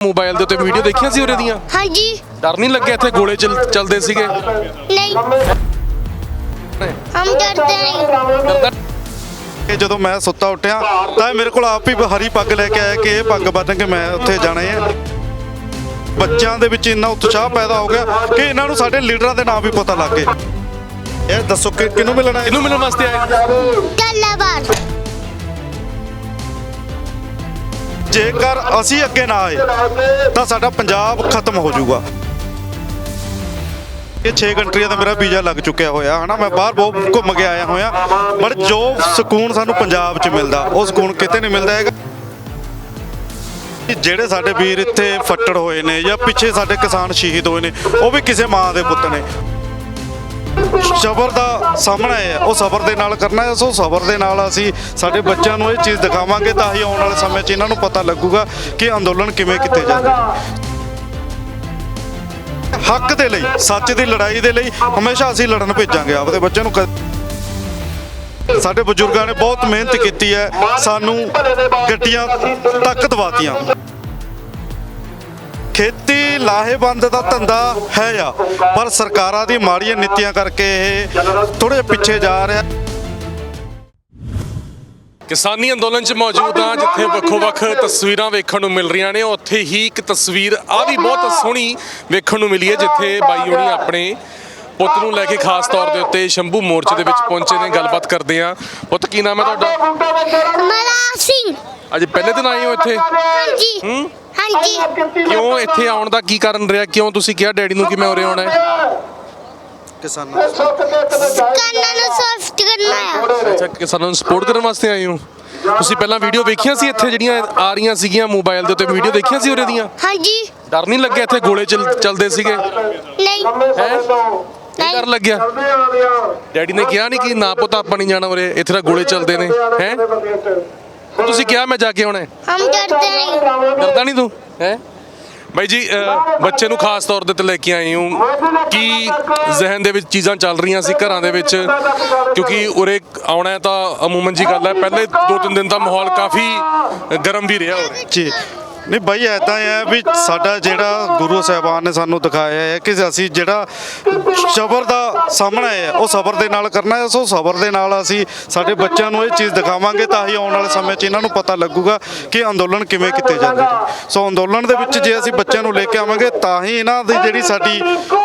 Mobile ਦੇ ਉੱਤੇ video ਦੇਖੀਆਂ ਸੀ ਉਰੇ ਦੀਆਂ? ਹਾਂਜੀ। ਡਰ ਨਹੀਂ ਲੱਗਿਆ ਇੱਥੇ ਗੋਲੇ ਚੱਲ- ਚੱਲਦੇ ਸੀਗੇ? ਨਹੀਂ। ਹਮ ਡਰਤੇ ਨਹੀਂ ਡਰਦਾ ਕਿ ਜਦੋਂ ਮੈਂ ਸੁੱਤਾ ਉੱਠਿਆ ਤਾਂ ਇਹ ਮੇਰੇ ਕੋਲ ਆਪ ਹੀ ਹਰੀ ਪੱਗ ਲੈ ਕੇ ਆਇਆ ਕਿ ਇਹ ਪੱਗ ਬੰਨ ਕੇ ਮੈਂ ਉੱਥੇ ਜਾਣਾ ਹੈ ਬੱਚਿਆਂ ਦੇ ਵਿੱਚ ਇੰਨਾ ਉਤਸ਼ਾਹ ਪੈਦਾ ਹੋ ਗਿਆ ਕਿ ਇਹਨਾਂ ਨੂੰ ਸਾਡੇ ਲੀਡਰਾਂ ਦੇ ਨਾਮ ਵੀ ਪਤਾ ਲੱਗ ਗਏ। ਇਹ ਦੱਸੋ ਕਿ ਕਿਹਨੂੰ ਮਿਲਣਾ ਹੈ? ਇਹਨੂੰ ਮਿਲਣ ਵਾਸਤੇ ਆਏ? ਗੱਲਾਬਾਦ ਜੇਕਰ ਅਸੀਂ ਅੱਗੇ ਨਾ ਆਏ, ਤਾਂ ਸਾਡਾ ਪੰਜਾਬ ਖਤਮ ਹੋ ਜਾਊਗਾ। ਇਹ 6 ਕੰਟਰੀਆਂ ਦਾ ਮੇਰਾ ਵੀਜ਼ਾ ਲੱਗ ਚੁੱਕਿਆ ਹੋਇਆ, ਹਨਾ? ਮੈਂ ਬਾਹਰ ਬਹੁਤ ਘੁੰਮ ਕੇ ਆਇਆ ਹੋਇਆ ਬਟ ਜੋ ਸਕੂਨ ਸਾਨੂੰ ਪੰਜਾਬ 'ਚ ਮਿਲਦਾ, ਉਹ ਸਕੂਨ ਕਿਤੇ ਨਹੀਂ ਮਿਲਦਾ ਹੈਗਾ। ਜਿਹੜੇ ਸਾਡੇ ਵੀਰ ਇੱਥੇ ਫੱਟੜ ਹੋਏ ਨੇ ਜਾਂ ਪਿੱਛੇ ਸਾਡੇ ਕਿਸਾਨ ਸ਼ਹੀਦ ਹੋਏ ਨੇ, ਉਹ ਵੀ ਕਿਸੇ ਮਾਂ ਦੇ ਪੁੱਤ ਨੇ। ਸਬਰ ਦਾ ਸਾਹਮਣਾ ਹੈ। ਉਹ ਸਬਰ ਦੇ ਨਾਲ ਕਰਨਾ ਹੈ। ਸੋ ਸਬਰ ਦੇ ਨਾਲ ਅਸੀਂ ਸਾਡੇ ਬੱਚਿਆਂ ਨੂੰ ਇਹ ਚੀਜ਼ ਦਿਖਾਵਾਂਗੇ ਤਾਂ ਹੀ ਆਉਣ ਵਾਲੇ ਸਮੇਂ 'ਚ ਇਹਨਾਂ ਨੂੰ ਪਤਾ ਲੱਗੂਗਾ ਕਿ ਅੰਦੋਲਨ ਕਿਵੇਂ ਕੀਤੇ ਜਾਂਦੇ ਨੇ। ਹੱਕ ਦੇ ਲਈ, ਸੱਚ ਦੀ ਲੜਾਈ ਦੇ ਲਈ ਹਮੇਸ਼ਾ ਅਸੀਂ ਲੜਨ ਭੇਜਾਂਗੇ। ਆਪਦੇ ਬੱਚਿਆਂ ਨੂੰ ਸਾਡੇ ਬਜ਼ੁਰਗਾਂ ਨੇ ਬਹੁਤ ਮਿਹਨਤ ਕੀਤੀ ਹੈ। ਸਾਨੂੰ ਗੱਡੀਆਂ ਤੱਕ ਦਵਾਤੀਆਂ। ਖੇਤੀ ਲਾਹੇਵੰਦ ਦਾ ਧੰਦਾ ਹੈ ਆ ਪਰ ਸਰਕਾਰਾਂ ਦੀ ਮਾੜੀਆਂ ਨੀਤੀਆਂ ਕਰਕੇ ਇਹ ਥੋੜੇ ਪਿੱਛੇ ਜਾ ਰਿਹਾ। ਕਿਸਾਨੀ ਅੰਦੋਲਨ 'ਚ ਮੌਜੂਦ ਹਾਂ ਜਿੱਥੇ ਵੱਖੋ-ਵੱਖ ਤਸਵੀਰਾਂ ਵੇਖਣ ਨੂੰ ਮਿਲ ਰਹੀਆਂ ਨੇ। ਉੱਥੇ ਹੀ ਇੱਕ ਤਸਵੀਰ ਆ ਵੀ ਬਹੁਤ ਸੋਹਣੀ ਵੇਖਣ ਨੂੰ ਮਿਲੀ ਹੈ ਜਿੱਥੇ ਬਾਈ ਹੋਣੀ ਆਪਣੇ ਪੁੱਤ ਨੂੰ ਲੈ ਕੇ ਖਾਸ ਤੌਰ ਦੇ ਉੱਤੇ ਸ਼ੰਭੂ ਮੋਰਚੇ ਦੇ ਵਿੱਚ ਪਹੁੰਚੇ ਨੇ ਗੱਲਬਾਤ ਕਰਦੇ ਆ ਪੁੱਤ ਕੀ ਨਾਮ ਹੈ ਤੁਹਾਡਾ? ਮਲਾ ਸਿੰਘ। ਅੱਜ ਪਹਿਲੇ ਦਿਨ ਆਏ ਹੋ ਇੱਥੇ? ਹਾਂਜੀ। ਹੂੰ? ਹਾਂਜੀ ਕਿਉਂ ਇੱਥੇ ਆਉਣ ਦਾ ਕੀ ਕਾਰਨ ਰਿਹਾ? ਕਿਉਂ ਤੁਸੀਂ ਕਿਹਾ ਡੈਡੀ ਨੂੰ ਕਿ ਮੈਂ ਉਰੇ ਆਉਣਾ ਹੈ? ਕਿਸਾਨਾਂ ਨੂੰ ਸੌਫਟ ਕਰਨਾ ਆ। ਅੱਛਾ ਕਿਸਾਨਾਂ ਨੂੰ ਸਪੋਰਟ ਕਰਨ ਵਾਸਤੇ ਆਏ ਹੋ? ਤੁਸੀਂ ਪਹਿਲਾਂ ਵੀਡੀਓ ਵੇਖੀਆਂ ਸੀ ਇੱਥੇ ਜਿਹੜੀਆਂ ਆ ਰਹੀਆਂ ਸੀਗੀਆਂ ਮੋਬਾਈਲ ਦੇ ਉੱਤੇ? ਵੀਡੀਓ ਦੇਖੀਆਂ ਸੀ ਉਰੇ ਦੀਆਂ? ਹਾਂਜੀ। ਡਰ ਨਹੀਂ ਲੱਗਿਆ ਇੱਥੇ ਗੋਲੇ ਚੱਲ- ਚੱਲਦੇ ਸੀਗੇ? ਨਹੀਂ। ਹੈ? ਕੀ ਡਰ ਲੱਗਿਆ? ਡੈਡੀ ਨੇ ਕਿਹਾ ਨਹੀਂ ਕਿ ਨਾ ਪੁੱਤ ਆਪਾਂ ਨਹੀਂ ਜਾਣਾ ਉਰੇ ਇੱਥੇ ਤਾਂ ਗੋਲੇ ਚੱਲਦੇ ਨੇ। ਹੈ? ਤੁਸੀਂ ਕਿਹਾ ਮੈਂ ਜਾ ਕੇ ਆਉਣਾ ਹੈ। ਹਮ ਡਰਤੇ ਨਹੀਂ ਡਰਦਾ ਨਹੀਂ ਤੂੰ? ਹੈ? ਬਾਈ ਜੀ ਬੱਚੇ ਨੂੰ ਖਾਸ ਤੌਰ ਦੇ ਤੇ ਲੈ ਕੇ ਆਏ ਹਾਂ। ਕੀ ਜ਼ਿਹਨ ਦੇ ਵਿੱਚ ਚੀਜ਼ਾਂ ਚੱਲ ਰਹੀਆਂ ਸੀ ਘਰਾਂ ਦੇ ਵਿੱਚ? ਕਿਉਂਕਿ ਉਰੇ ਆਉਣਾ ਹੈ ਤਾਂ ਅਮੂਮਨ ਜੀ ਗੱਲ ਹੈ। ਪਹਿਲੇ ਦੋ ਤਿੰਨ ਦਿਨ ਦਾ ਮਾਹੌਲ ਕਾਫੀ ਗਰਮ ਵੀ ਰਿਹਾ ਉਰੇ ਜੀ। ਨਹੀਂ ਬਾਈ ਐਦਾਂ ਹੈ ਵੀ ਸਾਡਾ ਜਿਹੜਾ ਗੁਰੂ ਸਾਹਿਬਾਨ ਨੇ ਸਾਨੂੰ ਦਿਖਾਇਆ ਹੈ ਕਿ ਅਸੀਂ ਜਿਹੜਾ ਸਬਰ ਦਾ ਸਾਹਮਣਾ ਹੈ, ਉਹ ਸਬਰ ਦੇ ਨਾਲ ਕਰਨਾ ਹੈ, ਸੋ ਸਬਰ ਦੇ ਨਾਲ ਅਸੀਂ ਸਾਡੇ ਬੱਚਿਆਂ ਨੂੰ ਇਹ ਚੀਜ਼ ਦਿਖਾਵਾਂਗੇ ਤਾਂ ਹੀ ਆਉਣ ਵਾਲੇ ਸਮੇਂ 'ਚ ਇਹਨਾਂ ਨੂੰ ਪਤਾ ਲੱਗੂਗਾ ਕਿ ਅੰਦੋਲਨ ਕਿਵੇਂ ਕੀਤੇ ਜਾਂਦੇ ਨੇ। ਸੋ ਅੰਦੋਲਨ ਦੇ ਵਿੱਚ ਜੇ ਅਸੀਂ ਬੱਚਿਆਂ ਨੂੰ ਲੈ ਕੇ ਆਵਾਂਗੇ ਤਾਂ ਹੀ ਇਹਨਾਂ ਦੀ ਜਿਹੜੀ ਸਾਡੀ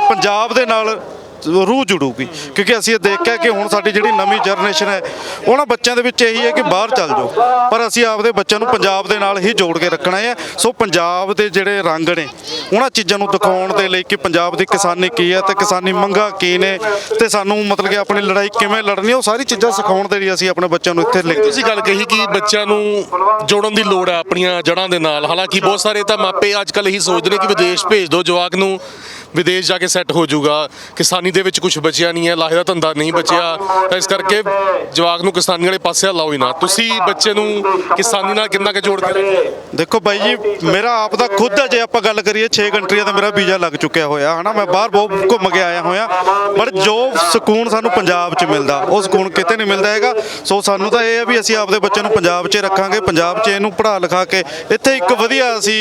ਪੰਜਾਬ ਦੇ ਨਾਲ ਰੂਹ ਜੁੜੂਗੀ ਕਿਉਂਕਿ ਅਸੀਂ ਇਹ ਦੇਖਿਆ ਕਿ ਹੁਣ ਸਾਡੀ ਜਿਹੜੀ ਨਵੀਂ ਜਨਰੇਸ਼ਨ ਹੈ, ਉਹਨਾਂ ਬੱਚਿਆਂ ਦੇ ਵਿੱਚ ਇਹੀ ਹੈ ਕਿ ਬਾਹਰ ਚੱਲ ਜਾਓ। ਪਰ ਅਸੀਂ ਆਪਦੇ ਬੱਚਿਆਂ ਨੂੰ ਪੰਜਾਬ ਦੇ ਨਾਲ ਹੀ ਜੋੜ ਕੇ ਰੱਖਣਾ ਹੈ। ਸੋ ਪੰਜਾਬ ਦੇ ਜਿਹੜੇ ਰੰਗ ਨੇ, ਉਹਨਾਂ ਚੀਜ਼ਾਂ ਨੂੰ ਦਿਖਾਉਣ ਦੇ ਲਈ ਕਿ ਪੰਜਾਬ ਦੀ ਕਿਸਾਨੀ ਕੀ ਹੈ ਤੇ ਕਿਸਾਨੀ ਮੰਗਾਂ ਕੀ ਨੇ ਤੇ ਸਾਨੂੰ ਮਤਲਬ ਕਿ ਆਪਣੀ ਲੜਾਈ ਕਿਵੇਂ ਲੜਨੀ ਉਹ ਸਾਰੀ ਚੀਜ਼ਾਂ ਸਿਖਾਉਣ ਦੇ ਲਈ ਅਸੀਂ ਆਪਣੇ ਬੱਚਿਆਂ ਨੂੰ ਇੱਥੇ ਲੈ ਕੇ ਤੁਸੀਂ ਗੱਲ ਕਹੀ ਕਿ ਬੱਚਿਆਂ ਨੂੰ ਜੋੜਨ ਦੀ ਲੋੜ ਹੈ ਆਪਣੀਆਂ ਜੜ੍ਹਾਂ ਦੇ ਨਾਲ। ਹਾਲਾਂਕਿ ਬਹੁਤ ਸਾਰੇ ਤਾਂ ਮਾਪੇ ਅੱਜ ਕੱਲ੍ਹ ਇਹੀ ਸੋਚਦੇ ਨੇ ਕਿ ਵਿਦੇਸ਼ ਭੇਜ ਦਿਓ ਜਵਾਕ ਨੂੰ। ਵਿਦੇਸ਼ ਜਾ ਕੇ ਸੈੱਟ ਹੋ ਜਾਊਗਾ। ਕਿਸਾਨੀ ਦੇ ਵਿੱਚ ਕੁਝ ਬਚਿਆ ਨਹੀਂ ਹੈ, ਲਾਹੇ ਦਾ ਧੰਦਾ ਨਹੀਂ ਬਚਿਆ। ਤਾਂ ਇਸ ਕਰਕੇ ਜਵਾਕ ਨੂੰ ਕਿਸਾਨੀ ਵਾਲੇ ਪਾਸੇ ਲਾਓ ਹੀ ਨਾ। ਤੁਸੀਂ ਬੱਚੇ ਨੂੰ ਕਿਸਾਨੀ ਨਾਲ ਕਿੰਨਾ ਕੁ ਜੋੜ ਕੇ ਰੱਖਿਆ ਦੇਖੋ ਬਾਈ ਜੀ, ਮੇਰਾ ਆਪ ਦਾ ਖੁਦ ਦਾ ਜੇ ਆਪਾਂ ਗੱਲ ਕਰੀਏ 6 ਕੰਟਰੀਆਂ ਦਾ ਮੇਰਾ ਵੀਜ਼ਾ ਲੱਗ ਚੁੱਕਿਆ ਹੋਇਆ, ਹਨਾ? ਮੈਂ ਬਾਹਰ ਬਹੁਤ ਘੁੰਮ ਕੇ ਆਇਆ ਹੋਇਆ। ਪਰ ਜੋ ਸਕੂਨ ਸਾਨੂੰ ਪੰਜਾਬ 'ਚ ਮਿਲਦਾ, ਉਹ ਸਕੂਨ ਕਿਤੇ ਨਹੀਂ ਮਿਲਦਾ ਹੈਗਾ। ਸੋ ਸਾਨੂੰ ਤਾਂ ਇਹ ਹੈ ਵੀ ਅਸੀਂ ਆਪਦੇ ਬੱਚਿਆਂ ਨੂੰ ਪੰਜਾਬ 'ਚ ਰੱਖਾਂਗੇ। ਪੰਜਾਬ 'ਚ ਇਹਨੂੰ ਪੜ੍ਹਾ ਲਿਖਾ ਕੇ ਇੱਥੇ ਇੱਕ ਵਧੀਆ ਅਸੀਂ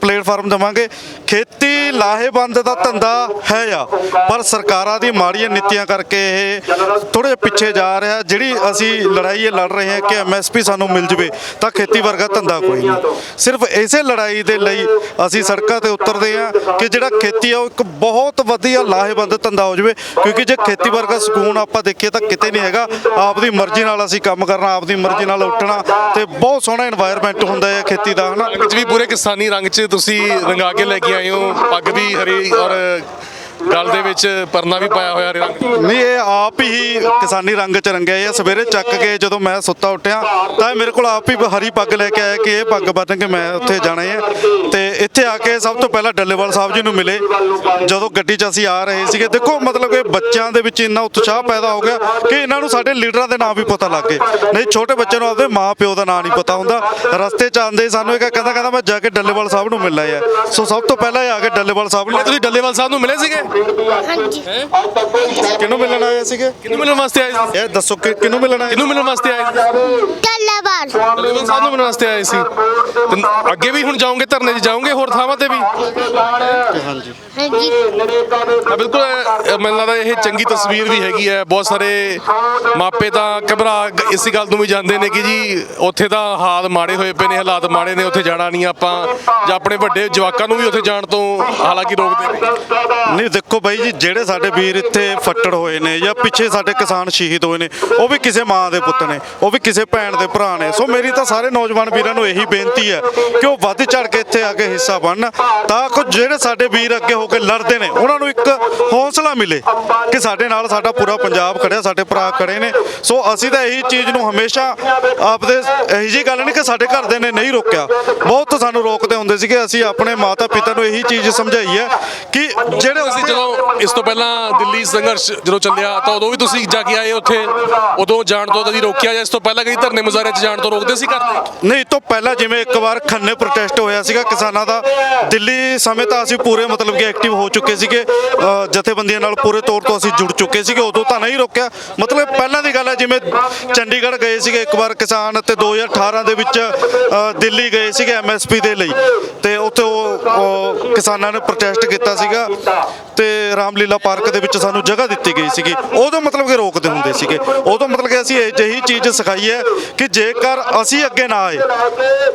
ਪਲੇਟਫਾਰਮ ਦੇਵਾਂਗੇ। ਖੇਤੀ ਲਾਹੇਵੰਦ ਦਾ ਧੰਦਾ ਹੈ ਆ। ਪਰ ਸਰਕਾਰਾਂ ਦੀ ਮਾੜੀਆਂ ਨੀਤੀਆਂ ਕਰਕੇ ਇਹ ਥੋੜੇ ਪਿੱਛੇ ਜਾ ਰਿਹਾ, ਜਿਹੜੀ ਅਸੀਂ ਲੜਾਈ ਇਹ ਲੜ ਰਹੇ ਹਾਂ ਕਿ ਐਮਐਸਪੀ ਸਾਨੂੰ ਮਿਲ ਜਵੇ, ਤਾਂ ਖੇਤੀ ਵਰਗਾ ਧੰਦਾ ਕੋਈ ਨਹੀਂ। ਸਿਰਫ ਇਸੇ ਲੜਾਈ ਦੇ ਲਈ ਅਸੀਂ ਸੜਕਾਂ ਤੇ ਉਤਰਦੇ ਹਾਂ ਕਿ ਜਿਹੜਾ ਖੇਤੀ ਆ, ਉਹ ਇੱਕ ਬਹੁਤ ਵਧੀਆ ਲਾਹੇਵੰਦ ਧੰਦਾ ਹੋ ਜਵੇ, ਕਿਉਂਕਿ ਜੇ ਖੇਤੀ ਵਰਗਾ ਸਕੂਨ ਆਪਾਂ ਦੇਖੀਏ ਤਾਂ ਕਿਤੇ ਨਹੀਂ ਹੈਗਾ। ਆਪਦੀ ਮਰਜ਼ੀ ਨਾਲ ਅਸੀਂ ਕੰਮ ਕਰਨਾ ਆਪ ਦੀ ਮਰਜ਼ੀ ਨਾਲ ਉੱਠਣਾ, ਤੇ ਬਹੁਤ ਸੋਹਣਾ এনवायरमेंट ਹੁੰਦਾ ਹੈ ਖੇਤੀ ਦਾ, ਹਨਾ? ਵਿੱਚ ਵੀ ਪੂਰੇ ਕਿਸਾਨੀ ਰੰਗ 'ਚ ਤੁਸੀਂ ਰੰਗਾ ਕੇ ਲੈ ਕੇ ਆਏ ਹੋ, ਪੱਗ ਵੀ ਹਰੀ ਔਰ ਗਲ ਦੇ ਵਿੱਚ ਪਰਨਾ ਵੀ ਪਾਇਆ ਹੋਇਆ ਰੰਗ ਨਹੀਂ ਇਹ ਆਪ ਹੀ ਕਿਸਾਨੀ ਰੰਗ ਚ ਰੰਗਿਆ ਇਹ ਸਵੇਰੇ ਚੱਕ ਕੇ ਜਦੋਂ ਮੈਂ ਸੁੱਤਾ ਉੱਠਿਆ ਤਾਂ ਇਹ ਮੇਰੇ ਕੋਲ ਆਪ ਹੀ ਹਰੀ ਪੱਗ ਲੈ ਕੇ ਆਇਆ ਕਿ ਇਹ ਪੱਗ ਬੰਨ ਕੇ ਮੈਂ ਉੱਥੇ ਜਾਣਾ ਹੈ ਤੇ ਇੱਥੇ ਆ ਕੇ ਸਭ ਤੋਂ ਪਹਿਲਾਂ ਡੱਲੇਵਾਲ ਸਾਹਿਬ ਜੀ ਨੂੰ ਮਿਲੇ। ਜਦੋਂ ਗੱਡੀ 'ਚ ਅਸੀਂ ਆ ਰਹੇ ਸੀਗੇ ਦੇਖੋ ਮਤਲਬ ਕਿ ਬੱਚਿਆਂ ਦੇ ਵਿੱਚ ਇੰਨਾ ਉਤਸ਼ਾਹ ਪੈਦਾ ਹੋ ਗਿਆ ਕਿ ਇਹਨਾਂ ਨੂੰ ਸਾਡੇ ਲੀਡਰਾਂ ਦੇ ਨਾਮ ਵੀ ਪਤਾ ਲੱਗ ਗਏ। ਨਹੀਂ ਛੋਟੇ ਬੱਚੇ ਨੂੰ ਆਪਦੇ ਮਾਂ ਪਿਓ ਦਾ ਨਾਂ ਨਹੀਂ ਪਤਾ ਹੁੰਦਾ। ਰਸਤੇ 'ਚ ਆਉਂਦੇ ਹੀ ਸਾਨੂੰ ਇਹ ਕਹਿੰਦਾ ਕਹਿੰਦਾ ਮੈਂ ਜਾ ਕੇ ਡੱਲੇਵਾਲ ਸਾਹਿਬ ਨੂੰ ਮਿਲਣਾ ਹੈ ਸੋ ਸਭ ਤੋਂ ਪਹਿਲਾਂ ਇਹ ਆ ਕੇ ਡੱਲੇਵਾਲ ਸਾਹਿਬ ਨੂੰ ਤੁਸੀਂ ਡੱਲੇਵਾਲ ਸਾਹਿਬ ਨੂੰ ਮਿਲੇ ਸੀਗੇ? ਕਿਹਨੂੰ ਮਿਲਣ ਆਏ ਸੀਗੇ? ਕਿਹਨੂੰ ਮਿਲਣ ਵਾਸਤੇ ਆਏ ਸੀ? ਇਹ ਦੱਸੋ ਕਿ ਕਿਹਨੂੰ ਮਿਲਣ ਆਏ ਕਿਹਨੂੰ ਮਿਲਣ ਵਾਸਤੇ ਆਏ ਗੱਲਾਬਾਦ ਡੱਲੇਵਾਲ ਸਾਹਿਬ ਨੂੰ ਮਿਲਣ ਵਾਸਤੇ ਆਏ ਸੀ। ਤੇ ਅੱਗੇ ਵੀ ਹੁਣ ਜਾਓਗੇ ਧਰਨੇ 'ਚ ਜਾਓਗੇ ਹੋਰ ਥਾਵਾਂ ਤੇ ਵੀ? ਹਾਂਜੀ। ਬਿਲਕੁਲ ਇਹ- ਇਹ ਮੈਨੂੰ ਲੱਗਦਾ ਇਹ ਚੰਗੀ ਤਸਵੀਰ ਵੀ ਹੈਗੀ ਹੈ। ਬਹੁਤ ਸਾਰੇ ਮਾਪੇ ਤਾਂ ਘਬਰਾ ਗ- ਇਸੇ ਗੱਲ ਨੂੰ ਵੀ ਜਾਂਦੇ ਨੇ ਕਿ ਜੀ ਉੱਥੇ ਤਾਂ ਹਾਲ ਮਾੜੇ ਹੋਏ ਪਏ ਨੇ ਹਾਲਾਤ ਮਾੜੇ ਨੇ ਉੱਥੇ ਜਾਣਾ ਨਹੀਂ ਆਪਾਂ। ਜਾਂ ਆਪਣੇ ਵੱਡੇ ਜਵਾਕਾਂ ਨੂੰ ਵੀ ਉੱਥੇ ਜਾਣ ਤੋਂ ਹਾਲਾਂਕਿ ਰੋਕਦੇ ਨੇ। ਨਹੀਂ ਦੇਖੋ ਬਾਈ ਜੀ ਜਿਹੜੇ ਸਾਡੇ ਵੀਰ ਇੱਥੇ ਫੱਟੜ ਹੋਏ ਨੇ ਜਾਂ ਪਿੱਛੇ ਸਾਡੇ ਕਿਸਾਨ ਸ਼ਹੀਦ ਹੋਏ ਨੇ ਉਹ ਵੀ ਕਿਸੇ ਮਾਂ ਦੇ ਪੁੱਤ ਨੇ ਉਹ ਵੀ ਕਿਸੇ ਭੈਣ ਦੇ ਭਰਾ ਨੇ। ਸੋ ਮੇਰੀ ਤਾਂ ਸਾਰੇ ਨੌਜਵਾਨ ਵੀਰਾਂ ਨੂੰ ਇਹੀ ਬੇਨਤੀ ਹੈ ਕਿ ਉਹ ਵੱਧ ਚੜ ਕੇ ਇੱਥੇ ਆ ਕੇ ਹਿੱਸਾ ਬਣਨ ਤਾਂ ਕਿ ਜਿਹੜੇ ਸਾਡੇ ਵੀਰ ਅੱਗੇ ਹੋ ਕੇ ਲੜਦੇ ਨੇ ਉਹਨਾਂ ਨੂੰ ਇੱਕ ਹੌਸਲਾ ਮਿਲੇ ਕਿ ਸਾਡੇ ਨਾਲ ਸਾਡਾ ਪੂਰਾ ਪੰਜਾਬ ਖੜਿਆ ਸਾਡੇ ਭਰਾ ਖੜੇ ਨੇ। ਸੋ ਅਸੀਂ ਤਾਂ ਇਹੀ ਚੀਜ਼ ਨੂੰ ਹਮੇਸ਼ਾ ਆਪਦੇ ਇਹੀ ਜੀ ਗੱਲ ਨਹੀਂ ਕਿ ਸਾਡੇ ਘਰ ਦੇ ਨੇ ਨਹੀਂ ਰੋਕਿਆ। ਬਹੁਤ ਸਾਨੂੰ ਰੋਕਦੇ ਹੁੰਦੇ ਸੀਗੇ ਅਸੀਂ ਆਪਣੇ ਮਾਤਾ ਪਿਤਾ ਨੂੰ ਇਹੀ ਚੀਜ਼ ਸਮਝਾਈ ਹੈ ਕਿ ਜਿਹੜੇ ਤੁਸੀਂ ਜਦੋਂ ਇਸ ਤੋਂ ਪਹਿਲਾਂ ਦਿੱਲੀ ਸੰਘਰਸ਼ ਜਦੋਂ ਚੱਲਿਆ ਤਾਂ ਉਦੋਂ ਵੀ ਤੁਸੀਂ ਜਾ ਕੇ ਆਏ ਉੱਥੇ? ਉਦੋਂ ਜਾਣ ਤੋਂ ਕਦੀ ਰੋਕਿਆ ਜਾਂ ਇਸ ਤੋਂ ਪਹਿਲਾਂ ਕਦੀ ਧਰਨੇ ਮੁਜ਼ਾਹਰੇ 'ਚ ਜਾਣ ਤੋਂ ਰੋਕਦੇ ਸੀ ਕਰਦੇ? ਨਹੀਂ ਤੋਂ ਪਹਿਲਾਂ ਜਿਵੇਂ ਇੱਕ ਵਾਰ ਖੰਨੇ ਪ੍ਰੋਟੈਸਟ ਹੋਇਆ ਸੀਗਾ ਕਿਸਾਨਾਂ ਦਾ, ਦਿੱਲੀ ਸਮੇਂ ਤਾਂ ਅਸੀਂ ਪੂਰੇ ਮਤਲਬ ਕਿ ਐਕਟਿਵ ਹੋ ਚੁੱਕੇ ਸੀਗੇ। ਜਥੇਬੰਦੀਆਂ ਨਾਲ ਪੂਰੇ ਤੌਰ ਤੋਂ ਅਸੀਂ ਜੁੜ ਚੁੱਕੇ ਸੀਗੇ, ਉਦੋਂ ਤਾਂ ਨਹੀਂ ਰੋਕਿਆ। ਮਤਲਬ ਪਹਿਲਾਂ ਦੀ ਗੱਲ ਹੈ, ਜਿਵੇਂ ਚੰਡੀਗੜ੍ਹ ਗਏ ਸੀਗੇ ਇੱਕ ਵਾਰ ਕਿਸਾਨ ਤੇ 2018 ਦੇ ਵਿੱਚ ਦਿੱਲੀ ਗਏ ਸੀਗੇ ਐਮਐਸਪੀ ਦੇ ਲਈ। ਤੇ ਉੱਥੇ ਉਹ ਉਹ ਕਿਸਾਨਾਂ ਨੇ ਪ੍ਰੋਟੈਸਟ ਕੀਤਾ ਸੀਗਾ ਤੇ ਰਾਮਲੀਲਾ ਪਾਰਕ ਦੇ ਵਿੱਚ ਸਾਨੂੰ ਜਗ੍ਹਾ ਦਿੱਤੀ ਗਈ ਸੀਗੀ। ਉਦੋਂ ਮਤਲਬ ਕਿ ਰੋਕਦੇ ਹੁੰਦੇ ਸੀਗੇ। ਉਦੋਂ ਮਤਲਬ ਕਿ ਅਸੀਂ ਅਜਿਹੀ ਚੀਜ਼ ਸਿਖਾਈ ਹੈ ਕਿ ਜੇਕਰ ਅਸੀਂ ਅੱਗੇ ਨਾ ਆਏ,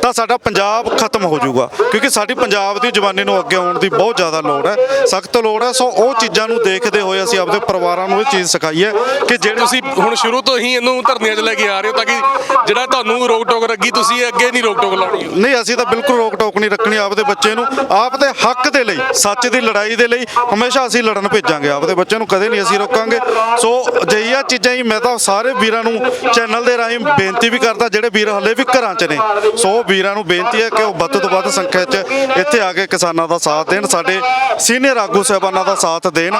ਤਾਂ ਸਾਡਾ ਪੰਜਾਬ ਖਤਮ ਹੋ ਜਾਊਗਾ। ਕਿਉਂਕਿ ਸਾਡੀ ਪੰਜਾਬ ਦੀ ਜਵਾਨੀ ਨੂੰ ਅੱਗੇ ਆਉਣ ਦੀ ਬਹੁਤ ਜ਼ਿਆਦਾ ਲੋੜ ਹੈ। ਸਖਤ ਲੋੜ ਹੈ। ਸੋ ਉਹ ਚੀਜ਼ਾਂ ਨੂੰ ਦੇਖਦੇ ਹੋਏ ਅਸੀਂ ਆਪਦੇ ਪਰਿਵਾਰਾਂ ਨੂੰ ਇਹ ਚੀਜ਼ ਸਿਖਾਈ ਹੈ ਕਿ ਜਿਹੜੇ ਤੁਸੀਂ ਹੁਣ ਸ਼ੁਰੂ ਤੋਂ ਹੀ ਇਹਨੂੰ ਧਰਨਿਆਂ 'ਚ ਲੈ ਕੇ ਆ ਰਹੇ ਹੋ, ਤਾਂ ਕਿ ਜਿਹੜਾ ਤੁਹਾਨੂੰ ਰੋਕ ਟੋਕ ਲੱਗੀ, ਤੁਸੀਂ ਅੱਗੇ ਨਹੀਂ ਰੋਕ ਟੋਕ ਲਾਉਣੀ। ਨਹੀਂ, ਅਸੀਂ ਤਾਂ ਬਿਲਕੁਲ ਰੋਕ ਟੋਕ ਨਹੀਂ ਰੱਖਣੀ ਆਪਦੇ ਬੱਚੇ ਨੂੰ। ਆਪਦੇ ਹੱਕ ਦੇ ਲਈ, ਸੱਚ ਦੀ ਲੜਾਈ ਦੇ ਲਈ ਹਮੇਸ਼ਾ ਅਸੀਂ ਲੜਨ ਭੇਜਾਂਗੇ। ਆਪਦੇ ਬੱਚੇ ਨੂੰ ਕਦੇ ਨਹੀਂ ਅਸੀਂ ਰੋਕਾਂਗੇ। ਸੋ ਅਜਿਹੀਆਂ ਚੀਜ਼ਾਂ ਹੀ ਮੈਂ ਤਾਂ ਸਾਰੇ ਵੀਰਾਂ ਨੂੰ ਚੈਨਲ ਦੇ ਰਾਹੀਂ ਬੇਨਤੀ ਵੀ ਕਰਦਾ ਜਿਹੜੇ ਵੀਰ ਹਲੇ ਵੀ ਘਰਾਂ 'ਚ ਨੇ। ਸੋ ਵੀਰਾਂ ਨੂੰ ਬੇਨਤੀ ਹੈ ਕਿ ਉਹ ਵੱਧ ਤੋਂ ਵੱਧ ਸੰਖਿਆ 'ਚ ਇੱਥੇ ਆ ਕੇ ਕਿਸਾਨਾਂ ਦਾ ਸਾਥ ਦੇਣ, ਸਾਡੇ ਸੀਨੀਅਰ ਆਗੂ ਸਾਹਿਬਾਨਾਂ ਦਾ ਸਾਥ ਦੇਣ।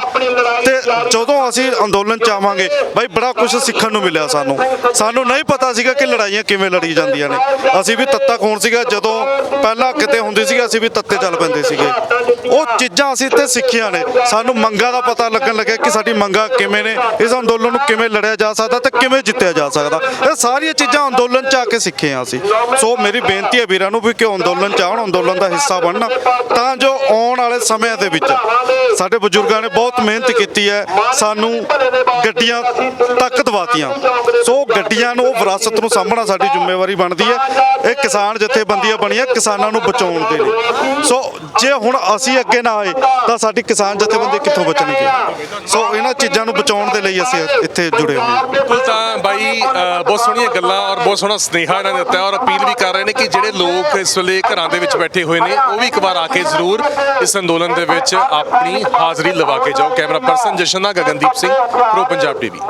ਤੇ ਜਦੋਂ ਅਸੀਂ ਅੰਦੋਲਨ ਚ ਆਵਾਂਗੇ, ਬਾਈ ਬੜਾ ਕੁਝ ਸਿੱਖਣ ਨੂੰ ਮਿਲਿਆ ਸਾਨੂੰ। ਸਾਨੂੰ ਨਹੀਂ ਪਤਾ ਸੀਗਾ ਕਿ ਲੜਾਈਆਂ ਕਿਵੇਂ ਲੜੀ ਜਾਂਦੀਆਂ ਨੇ। ਅਸੀਂ ਵੀ ਤੱਤਾ ਖੂਨ ਸੀਗਾ, ਜਦੋਂ ਪਹਿਲਾਂ ਕਿਤੇ ਹੁੰਦੀ ਸੀਗਾ, ਅਸੀਂ ਵੀ ਤੱਤੇ ਚੱਲ ਪੈਂਦੇ ਸੀਗੇ। ਉਹ ਚੀਜ਼ਾਂ ਅਸੀਂ ਇੱਥੇ ਸਿੱਖੀਆਂ ਨੇ। ਸਾਨੂੰ ਮੰਗਾਂ ਦਾ ਪਤਾ ਲੱਗਣ ਲੱਗਿਆ ਕਿ ਸਾਡੀ ਮੰਗਾਂ ਕਿਵੇਂ ਨੇ, ਇਸ ਅੰਦੋਲਨ ਨੂੰ ਕਿਵੇਂ ਲੜਿਆ ਜਾ ਸਕਦਾ ਤੇ ਕਿਵੇਂ ਜਿੱਤਿਆ ਜਾ ਸਕਦਾ। ਇਹ ਸਾਰੀਆਂ ਚੀਜ਼ਾਂ ਅੰਦੋਲਨ ਚ ਆ ਕੇ ਸਿੱਖੇ ਸਿੱਖੀਆਂ ਅਸੀਂ। ਸੋ ਮੇਰੀ ਬੇਨਤੀ ਹੈ ਵੀਰਾਂ ਨੂੰ ਵੀ ਕਿ ਉਹ ਅੰਦੋਲਨ ਚ ਆਉਣ, ਅੰਦੋਲਨ ਦਾ ਹਿੱਸਾ ਬਣਨ, ਤਾਂ ਜੋ ਆਉਣ ਵਾਲੇ ਸਮਿਆਂ ਦੇ ਵਿੱਚ ਸਾਡੇ ਬਜ਼ੁਰਗਾਂ ਨੇ ਬਹੁਤ ਮਿਹਨਤ ਕੀਤੀ ਹੈ, ਸਾਨੂੰ ਗੱਡੀਆਂ ਤੱਕ ਦਵਾਤੀਆਂ। ਸੋ ਗੱਡੀਆਂ ਨੂੰ, ਵਿਰਾਸਤ ਨੂੰ ਸਾਂਭਣਾ ਸਾਡੀ ਜ਼ਿੰਮੇਵਾਰੀ ਬਣਦੀ ਹੈ। ਇਹ ਕਿਸਾਨ ਜਥੇਬੰਦੀਆਂ ਬਣੀਆਂ, ਕਿਸਾਨਾਂ ਨੂੰ ਬਚਾਉਣ ਦੇ ਲਈ। ਸੋ ਜੇ ਹੁਣ ਅਸੀਂ ਅੱਗੇ ਨਾ ਆਏ, ਤਾਂ ਸਾਡੀ ਕਿਸਾਨ ਜਥੇਬੰਦੀ ਕਿੱਥੋਂ ਬਚਣਗੇ? ਸੋ ਇਹਨਾਂ ਚੀਜ਼ਾਂ ਨੂੰ ਬਚਾਉਣ ਦੇ ਲਈ ਅਸੀਂ ਇੱਥੇ ਜੁੜੇ ਹੋਏ ਹਾਂ। ਬਿਲਕੁਲ ਤਾਂ ਬਾਈ ਬਹੁਤ ਸੋਹਣੀਆਂ ਗੱਲਾਂ ਔਰ ਬਹੁਤ ਸੋਹਣਾ ਸਨੇਹਾ ਇਹਨਾਂ ਨੇ ਦਿੱਤਾ ਔਰ ਅਪੀਲ ਵੀ ਕਰ ਰਹੇ ਨੇ ਕਿ ਜਿਹੜੇ ਲੋਕ ਇਸ ਵੇਲੇ ਘਰਾਂ ਦੇ ਵਿੱਚ ਬੈਠੇ ਹੋਏ ਨੇ, ਉਹ ਵੀ ਇੱਕ ਵਾਰ ਆ ਕੇ ਜ਼ਰੂਰ ਇਸ ਅੰਦੋਲਨ ਦੇ ਵਿੱਚ ਆਪਣੀ ਹਾਜ਼ਰੀ ਲਵਾ ਕੇ ਜਾਓ। Camera person Jashan Gagandeep Singh, pro Punjab TV.